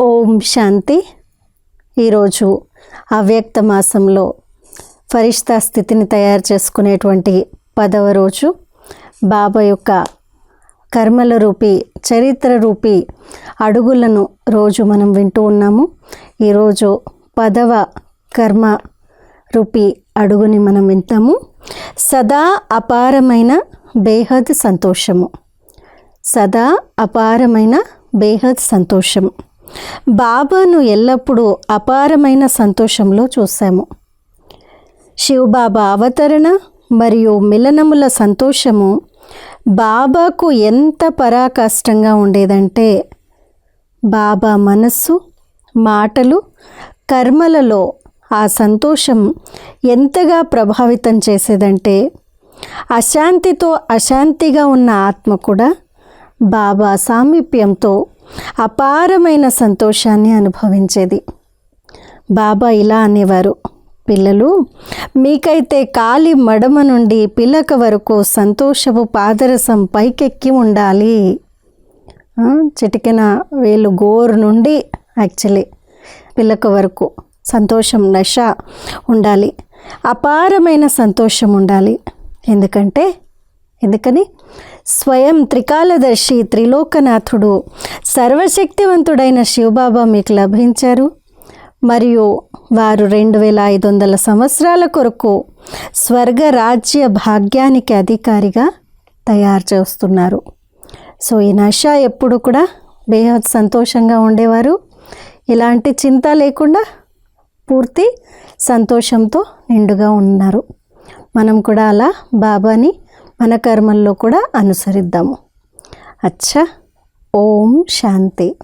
ఓం శాంతి. ఈరోజు అవ్యక్త మాసంలో ఫరిష్తా స్థితిని తయారు చేసుకునేటువంటి పదవ రోజు బాబా యొక్క కర్మల రూపి చరిత్ర రూపి అడుగులను రోజు మనం వింటూ ఉన్నాము. ఈరోజు పదవ కర్మ రూపి అడుగుని మనం వింటాము. సదా అపారమైన బేహద్ సంతోషము. సదా అపారమైన బేహద్ సంతోషం బాబాను ఎల్లప్పుడూ అపారమైన సంతోషంలో చూసాము శివబాబా అవతరణ మరియు మిలనముల సంతోషము బాబాకు ఎంత పరాకాష్టంగా ఉండేదంటే బాబా మనస్సు మాటలు కర్మలలో ఆ సంతోషం ఎంతగా ప్రభావితం చేసేదంటే అశాంతితో అశాంతిగా ఉన్న ఆత్మ కూడా బాబా సామీప్యంతో అపారమైన సంతోషాన్ని అనుభవించేది. బాబా ఇలా అనేవారు పిల్లలు మీకైతే కాలి మడమ నుండి పిల్లక వరకు సంతోషపు పాదరసం పైకెక్కి ఉండాలి. ఆ, చిటికెన వేలు గోరు నుండి యాక్చువల్లీ పిల్లక వరకు సంతోషం నష ఉండాలి. అపారమైన సంతోషం ఉండాలి. ఎందుకంటే ఎందుకని? స్వయం త్రికాలదర్శి త్రిలోకనాథుడు సర్వశక్తివంతుడైన శివబాబా మీకు లభించారు. మరియు వారు రెండు వేల ఐదు వందల సంవత్సరాల కొరకు స్వర్గ రాజ్య భాగ్యానికి అధికారిగా తయారు చేస్తున్నారు. సో ఈ నష ఎప్పుడు కూడా బేహద్ సంతోషంగా ఉండేవారు. ఎలాంటి చింత లేకుండా పూర్తి సంతోషంతో నిండుగా ఉన్నారు. మనం కూడా అలా బాబాని మన కర్మల్లో కూడా అనుసరిద్దాము. అచ్చా ఓం శాంతి.